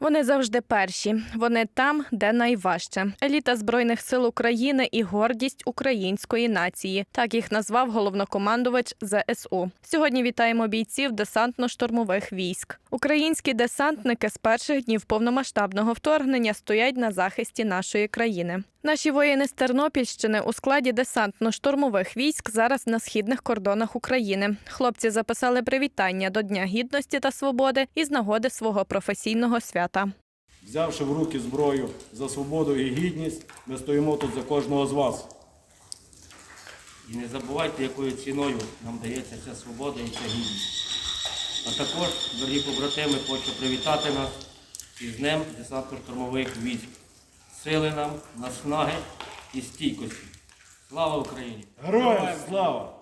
Вони завжди перші. Вони там, де найважче. Еліта збройних сил України і гордість української нації. Так їх назвав головнокомандувач ЗСУ. Сьогодні вітаємо бійців десантно-штурмових військ. Українські десантники з перших днів повномасштабного вторгнення стоять на захисті нашої країни. Наші воїни з Тернопільщини у складі десантно-штурмових військ зараз на східних кордонах України. Хлопці записали привітання до Дня гідності та свободи із нагоди свого професійного свята. Взявши в руки зброю за свободу і гідність, ми стоїмо тут за кожного з вас. І не забувайте, якою ціною нам дається ця свобода і ця гідність. А також, дорогі побратими, хочу привітати нас із Днем десантно-штурмових військ. Сили нам, наснаги і стійкості. Слава Україні! Героям слава!